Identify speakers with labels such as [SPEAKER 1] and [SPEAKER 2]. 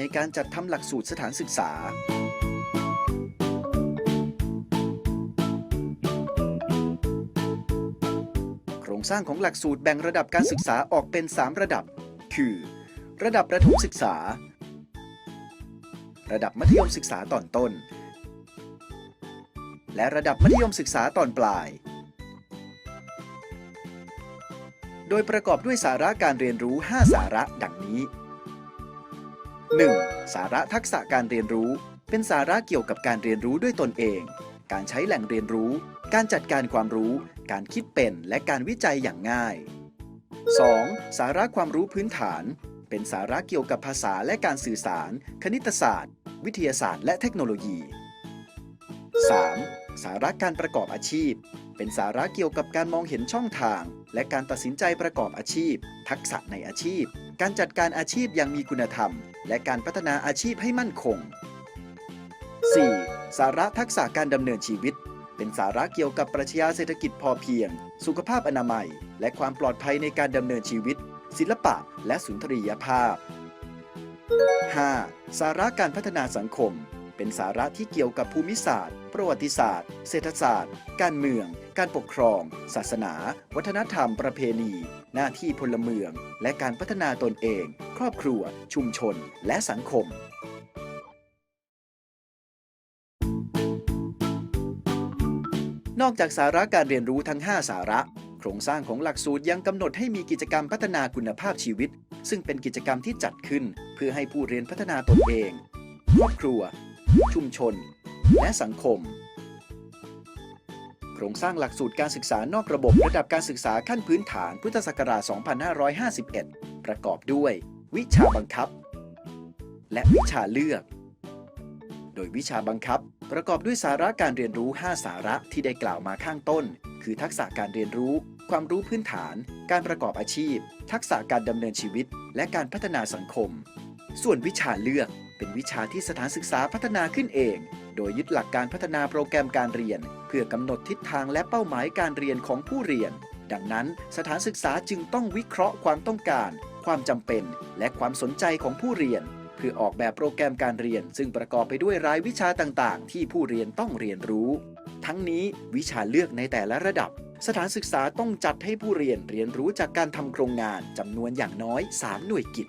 [SPEAKER 1] ในการจัดทำหลักสูตรสถานศึกษา โครงสร้างของหลักสูตรแบ่งระดับการศึกษาออกเป็น 3 ระดับ คือ ระดับประถมศึกษา ระดับมัธยมศึกษาตอนต้น และระดับมัธยมศึกษาตอนปลาย โดยประกอบด้วยสาระการเรียนรู้ 5 สาระดังนี้ 1. สาระทักษะการเรียนรู้ เป็นสาระเกี่ยวกับการเรียนรู้ด้วยตนเอง การใช้แหล่งเรียนรู้ การจัดการความรู้ การคิดเป็นและการวิจัยอย่างง่าย 2. สาระความรู้พื้นฐาน เป็นสาระเกี่ยวกับภาษาและการสื่อสาร คณิตศาสตร์ วิทยาศาสตร์และเทคโนโลยี 3. สาระการประกอบอาชีพ เป็นสาระเกี่ยวกับการมองเห็นช่องทาง และการตัดสินใจประกอบอาชีพ ทักษะในอาชีพ การจัดการอาชีพอย่างมีคุณธรรม และการพัฒนาอาชีพให้มั่นคง 4. สาระทักษะการดำเนินชีวิต เป็นสาระเกี่ยวกับปรัชญาเศรษฐกิจพอเพียง สุขภาพอนามัย และความปลอดภัยในการดำเนินชีวิต ศิลปะ และสุนทรียภาพ 5. สาระการพัฒนาสังคม เป็นสาระที่เกี่ยวกับภูมิศาสตร์ ประวัติศาสตร์ เศรษฐศาสตร์ การเมือง การปกครอง ศาสนา วัฒนธรรม ประเพณี หน้าที่พลเมือง และการพัฒนาตนเอง ครอบครัว ชุมชน และสังคมนอกจากสาระการเรียนรู้ทั้ง 5 สาระ โครงสร้างของหลักสูตรยังกำหนดให้มีกิจกรรมพัฒนาคุณภาพชีวิต ซึ่งเป็นกิจกรรมที่จัดขึ้น เพื่อให้ผู้เรียนพัฒนาตนเอง ครอบครัว ชุมชน และสังคม โครงสร้างหลักสูตรการศึกษานอกระบบระดับการศึกษาขั้นพื้นฐานพุทธศักราช 2551 ประกอบด้วย วิชาบังคับ และวิชาเลือก โดยวิชาบังคับ ประกอบด้วยสาระการเรียนรู้ 5 สาระที่ได้กล่าวมาข้างต้น คือทักษะการเรียนรู้ ความรู้พื้นฐาน การประกอบอาชีพ ทักษะการดำเนินชีวิต และการพัฒนาสังคม ส่วนวิชาเลือกเป็นวิชาที่สถานศึกษาพัฒนาขึ้นเอง โดยยึดหลักการพัฒนาโปรแกรมการเรียน เพื่อกำหนดทิศทางและเป้าหมายการเรียนของผู้เรียน ดังนั้นสถานศึกษาจึงต้องวิเคราะห์ความต้องการ ความจำเป็น และความสนใจของผู้เรียน เพื่อออกแบบโปรแกรมการเรียน ซึ่งประกอบไปด้วยรายวิชาต่างๆ ที่ผู้เรียนต้องเรียนรู้ ทั้งนี้วิชาเลือกในแต่ละระดับ สถานศึกษาต้องจัดให้ผู้เรียนเรียนรู้จากการทำโครงงานจำนวนอย่างน้อย 3 หน่วยกิจ